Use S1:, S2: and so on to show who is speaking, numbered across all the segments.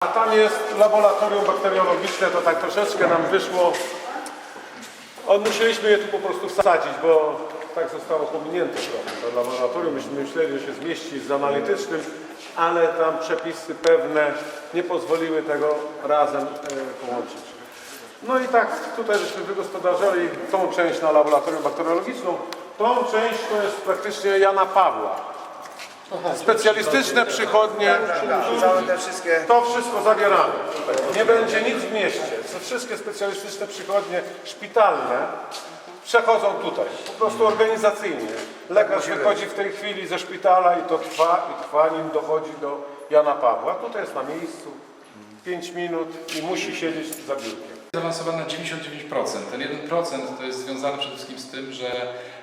S1: A tam jest laboratorium bakteriologiczne, to tak troszeczkę nam wyszło. On, musieliśmy je tu po prostu wsadzić, bo tak zostało pominięte trochę. To laboratorium, myśmy myśleli, że się zmieści z analitycznym, ale tam przepisy pewne nie pozwoliły tego razem e, połączyć. No i tak tutaj żeśmy wygospodarzali tą część na laboratorium bakteriologiczną. Tą część to jest praktycznie Jana Pawła. Specjalistyczne przychodnie.
S2: Całe te wszystkie
S1: To wszystko zabieramy. Nie będzie nic w mieście. Te wszystkie specjalistyczne przychodnie szpitalne przechodzą tutaj. Po prostu organizacyjnie. Lekarz wychodzi w tej chwili ze szpitala i to trwa i trwa, nim dochodzi do Jana Pawła. Tutaj jest na miejscu 5 minut i musi siedzieć za biurkiem.
S3: Zaawansowany na 99%. Ten 1% to jest związane przede wszystkim z tym, że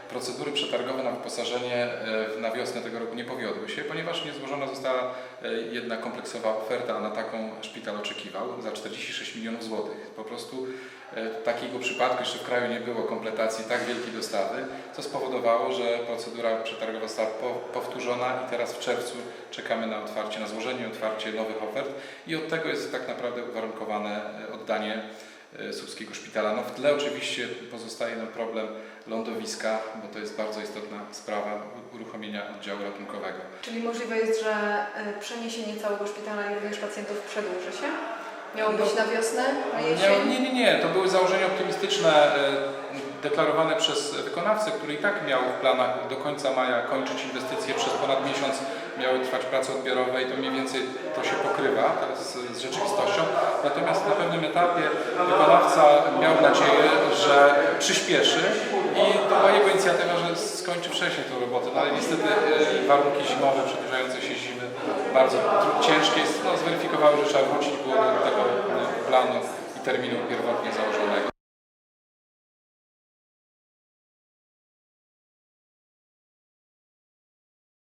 S3: procedury przetargowe na wyposażenie e, na wiosnę tego roku nie powiodły się, ponieważ nie złożona została e, jedna kompleksowa oferta, a na taką szpital oczekiwał za 46 milionów złotych. Po prostu e, takiego przypadku jeszcze w kraju nie było kompletacji tak wielkiej dostawy, co spowodowało, że procedura przetargowa została po- powtórzona i teraz w czerwcu czekamy na otwarcie, na złożenie otwarcie nowych ofert i od tego jest tak naprawdę uwarunkowane oddanie Słupskiego Szpitala. No w tle oczywiście pozostaje no problem lądowiska, bo to jest bardzo istotna sprawa uruchomienia oddziału ratunkowego.
S4: Czyli możliwe jest, że y, przeniesienie całego szpitala i również pacjentów przedłuży się? Miało być na wiosnę, na
S3: Nie,
S4: jesień?
S3: nie, nie, nie, to były założenia optymistyczne e, deklarowane przez wykonawcę, który i tak miał w planach do końca maja kończyć inwestycje, przez ponad miesiąc miały trwać prace odbiorowe i to mniej więcej to się pokrywa teraz z rzeczywistością. Natomiast na pewnym etapie wykonawca miał nadzieję, że przyspieszy i to była jego inicjatywa, że skończy wcześniej tę robotę, no ale niestety e, warunki zimowe, przedłużające się zimy bardzo ciężkie no, zweryfikowały, że trzeba wrócić było do tego e, planu i terminu pierwotnie założonego.